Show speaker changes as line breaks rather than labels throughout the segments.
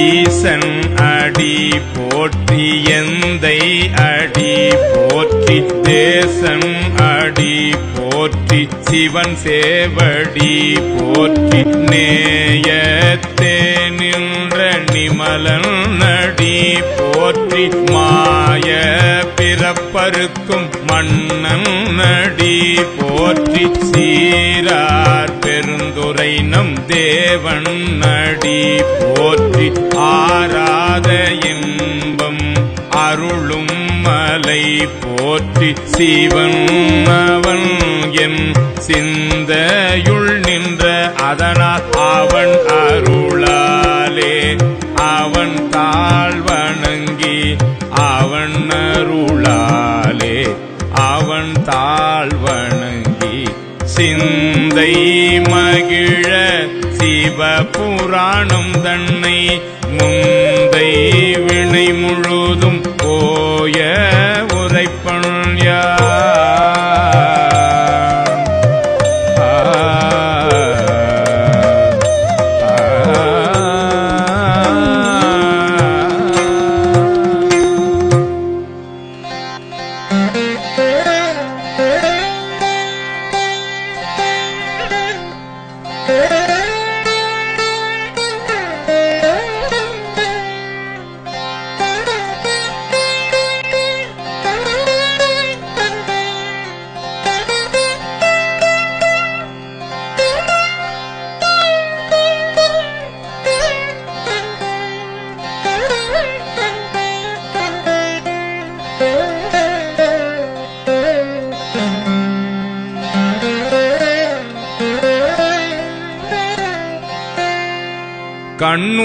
ஈசன் அடி போற்றி எந்தை அடி போற்றி தேசன் அடி போற்றி சிவன் சேவடி போற்றி நேயத்தே நின்ற நிமலன் நடி போற்றி மாய பிறப்பருக்கும் மன்னன் நடி போற்றி சீரா பெருந்துரை நம் தேவன் நடி போற்றி ஆராத இன்பம் அருளும் மலை போற்றி சிவன் அவன் என் சிந்தையுள் நின்ற அதனால் அவன் அருளாலே. அவன் தாழ் வணங்கி அவன் அருளாலே. அவன் தாழ் சிந்தை மகிழ சிவபுராணம் தன்னை முந்தை வினை முழுதும் போய உரைப்பன் Hey!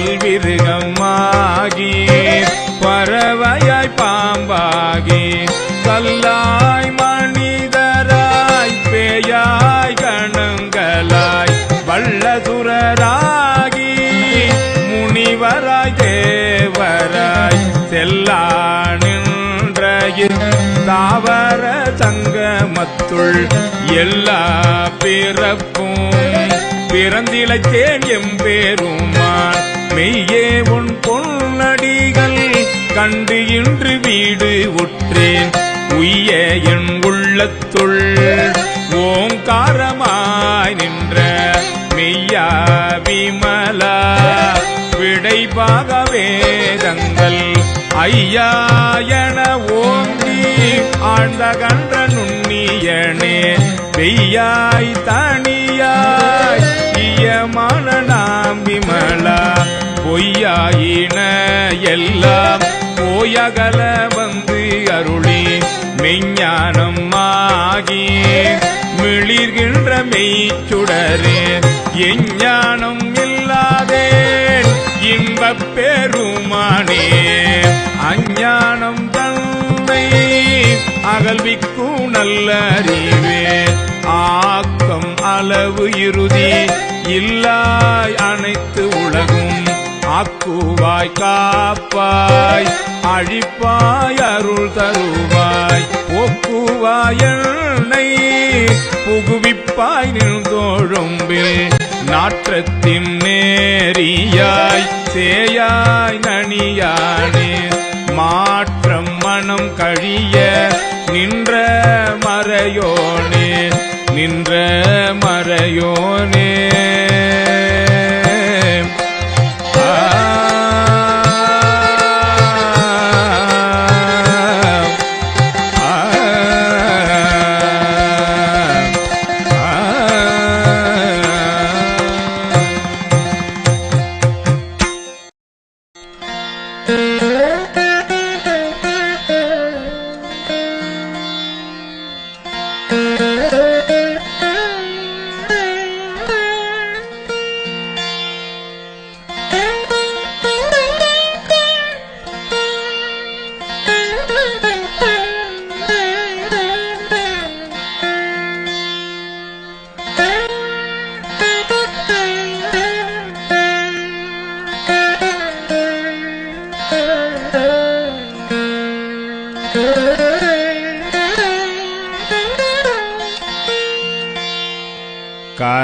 பல்விருகமாகி பறவையாய் பாம்பாகி கல்லாய் மனிதராய் பேயாய் கணங்களாய் வல்லசுரராகி முனிவராய் தேவராய் செல்லா நின்ற தாவர சங்கமத்துள் எல்லா பிறப்பும் பிறந்திழைத்தேன் எம்பேருமான் மெய்யே உன் பொன்னடிகள் கண்டு இன்று வீடு ஒற்றேன் உய்ய என் உள்ளத்துள் ஓங்காரமாய் நின்ற மெய்யா விமலா. விடைபாக வேதங்கள் ஐயா என ஓங்கி ஆழ்ந்த கன்ற நுண்ணியனே பெய்யாய் தனியாய் இயமான நாம் விமலா பொய்யாயின எல்லாம் போயகல வந்து அருளி மெஞ்ஞானம் ஆகி மிளிர்கின்ற மெய்ச்சுடரே எஞ்ஞானம் இல்லாதே இன்பப் பெருமானே அஞ்ஞானம் தன் அகல்விக்கும் நல்ல அறிவே. ஆக்கம் அளவு இறுதி. இல்லாய் அனைத்து உலகும் ஆக்குவாய் காப்பாய். அழிப்பாய் அருள் தருவாய். ஒக்குவாய் எண்ணெய். புகுவிப்பாய் நின்றோழும்பில் நாற்றத்தின் நேரியாய் சேயாய் நனியானே. மாற்றம் மனம் கழிய நின்ற மறையோனே நின்ற மறையோனே.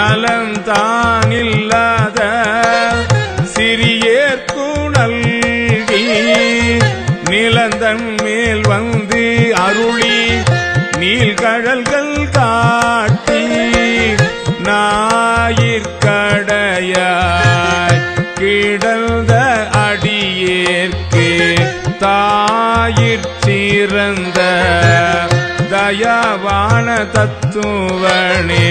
நலந்தானில்லாத சிறியேற்கு நல்கி நிலந்தன் மேல் வந்து அருளி நீள்கழல்கள் காட்டி ஞாயிற்கடையாய் கிடந்த அடியேற்கே தாயிற் சிறந்த தயாவான தத்துவனே.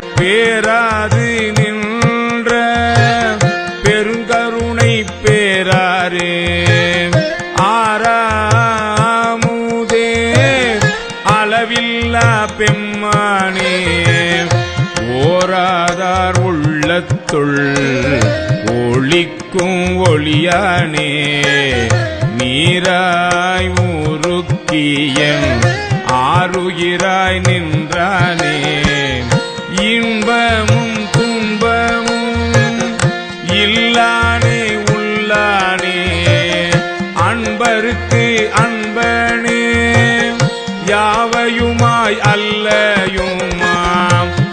பேராது நின்ற பெருங்கருணை பேராரே. ஆறு ஆறாமுதே அளவில்லா பெம்மானே. ஓராதார் உள்ளத்துள் ஒளிக்கும் ஒளியானே. நீராய் ஊருக்கியன் ஆறுகிறாய் நின்றானே. இல்லானே உள்ளானே? அன்பருக்கு அன்பனே. யாவையுமாய் அல்லையுமாம்?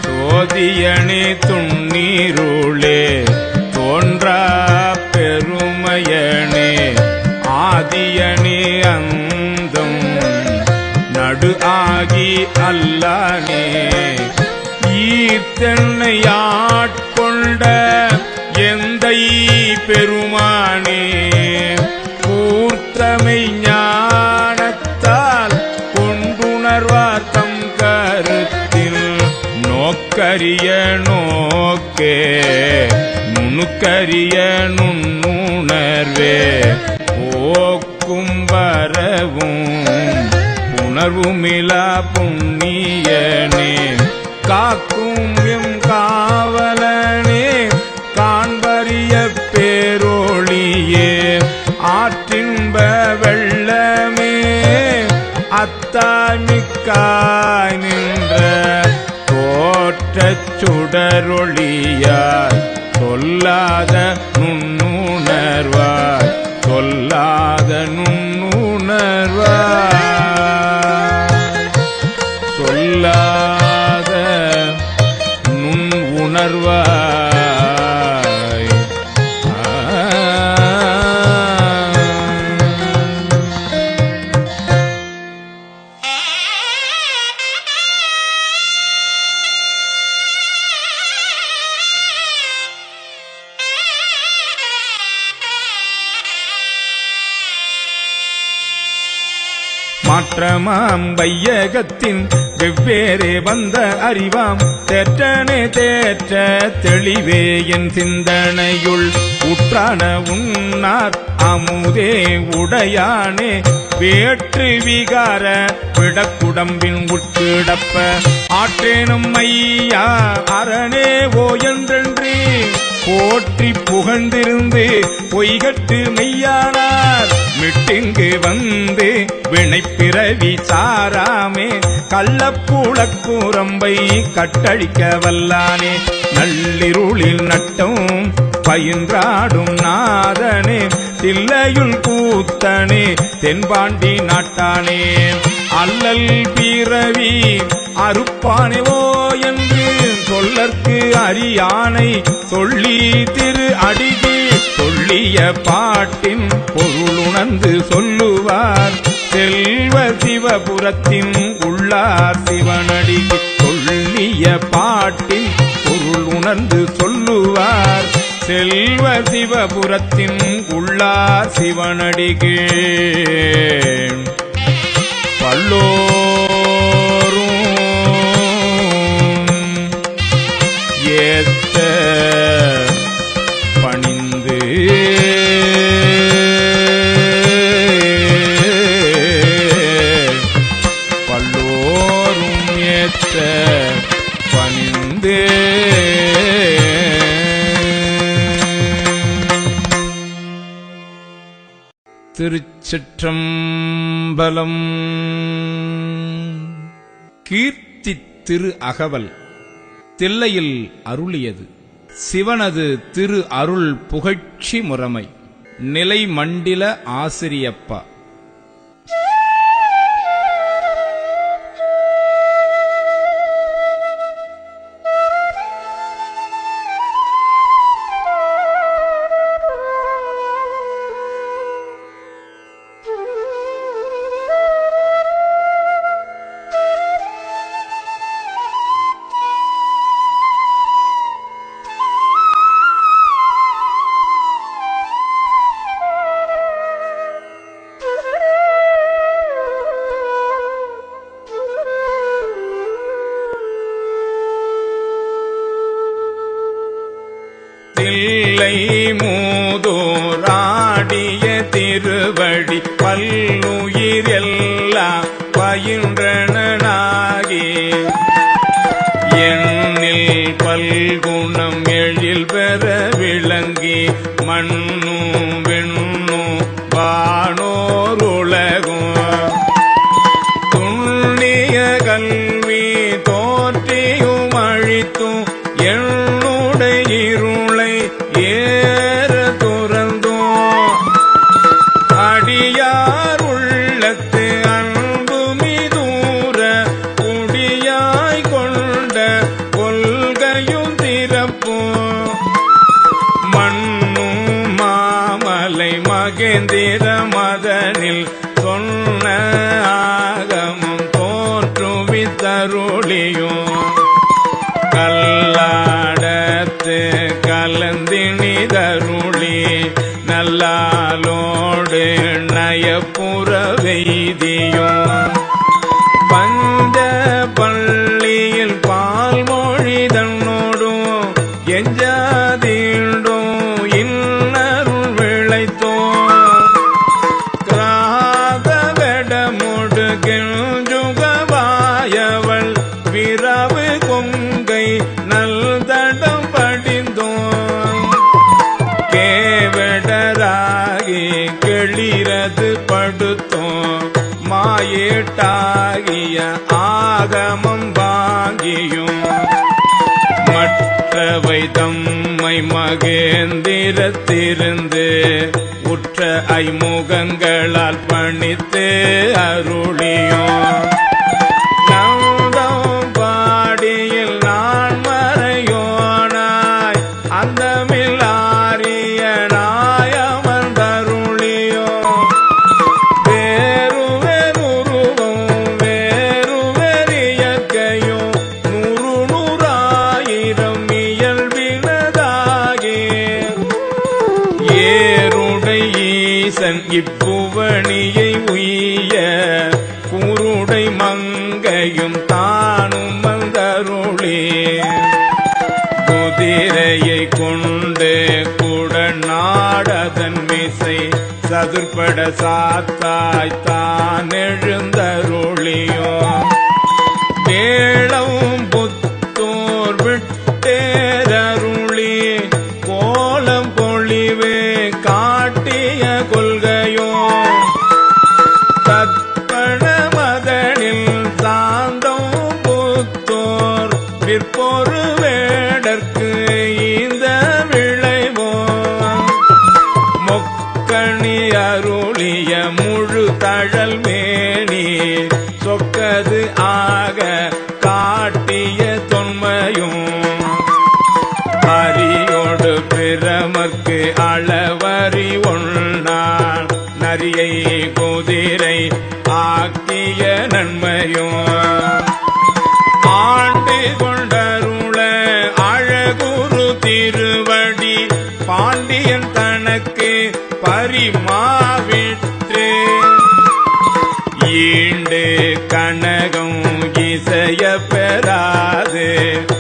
சோதியனே துண்ணீருளே தோன்றா பெருமையனே. ஆதியனே அந்தம் நடு ஆகி அல்லானே. நுணுக்கரிய நோக்கே நுணுக்கரிய நுண்ணுணர்வே போக்கும் வரவும் உணர்வுமிலா புண்ணியனே காக்கும் எம் காவலனே காண்பறிய பேரோழியே ஆற்றின்ப வெள்ளமே அத்தாமிக்காய் நின்ற தோற்றச் சுடரொளியாய் சொல்லாத நுண்ணுணர்வாய் சொல்லாத நுண்ணுணர்வாய். மாற்றமாம் வையகத்தின் வெவ்வேறே வந்த அறிவாம். தேற்றனே தேற்ற தெளிவே என் சிந்தனையுள். உற்றான உன்னார் அமுதே உடையானே. வேற்று விகார விடக்குடம்பின் உட்கிடப்ப. ஆற்றேனும் ஐயா அரணே ஓ என்றென்றே. போற்றி புகழ்ந்திருந்து பொய்கட்டு மெய்யானார். மிட்டிங்கு வந்து வினைப்பிறவி சாராமே. கள்ளப்பூளக்கூரம்பை கட்டழிக்க வல்லானே. நள்ளிருளில் நட்டம் பயின்றாடும் நாதனே. தில்லையுள் கூத்தனே தென்பாண்டி நாட்டானே. அல்லல் பிறவி அறுப்பானேவோ சொல்லற்கு அரியானை சொல்லி திரு அடிகே சொல்லிய பாட்டின் பொருளுணர்ந்து சொல்லுவார். செல்வ சிவபுரத்தின் உள்ளார் சிவனடிக்கு சொல்லிய பாட்டின் பொருள் உணர்ந்து சொல்லுவார். செல்வ சிவபுரத்தின் உள்ளார் சிவனடிகே பல்லோ ஏத்த பணிந்து. பல்லோரும் ஏத்த பணிந்து. திருச்சிற்றம்பலம். கீர்த்தி திரு அகவல். தில்லையில் அருளியது. சிவனது திரு அருள் புகழ்ச்சி முறைமை. நிலை மண்டில ஆசிரியப்பா. ஆயின்றனாகி எண்ணில் பல்குணம் எழில் பெற விளங்கி மண் மகேந்திர மதனில் கேட்டாகிய ஆகமம் வாங்கியும். மற்றவை தம்மை மகேந்திரத்திருந்து உற்ற ஐமுகங்களால் பணித்து அருளியும். பட சாத்தாய்
querer.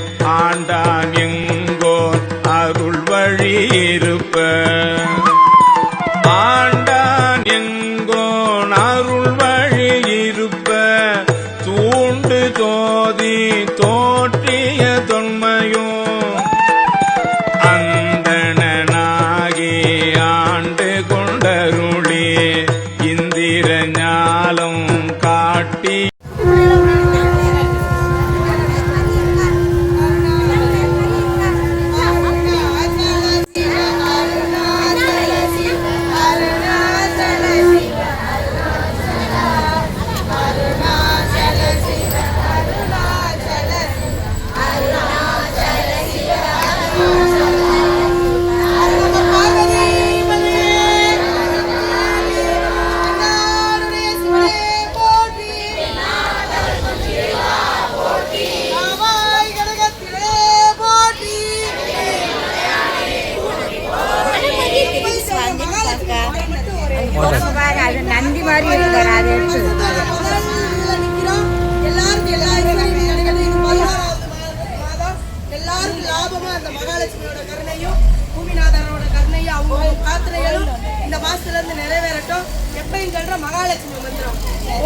எப்பயும் சொல்ற மகாலட்சுமி மந்திரம்.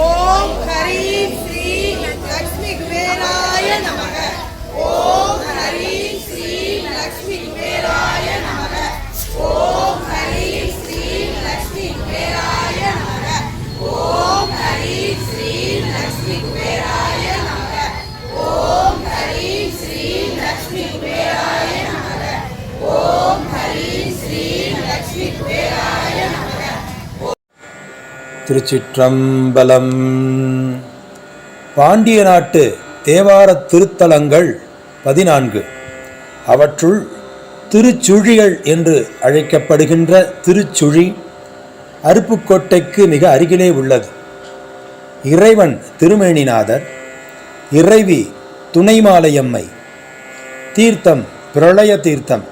ஓம் ஹரி ஸ்ரீ லக்ஷ்மி குபேராய நமக. ஓம் ஹரி ஸ்ரீ லக்ஷ்மி குபேராய
திருச்சிற்றம்பலம். பாண்டிய நாட்டு தேவாரத் திருத்தலங்கள் பதினான்கு. அவற்றுள் திருச்சுழிகள் என்று அழைக்கப்படுகின்ற திருச்சுழி அருப்புக்கோட்டைக்கு மிக அருகிலே உள்ளது. இறைவன் திருமேனிநாதர் இறைவி துணைமாலையம்மை தீர்த்தம் பிரளய தீர்த்தம்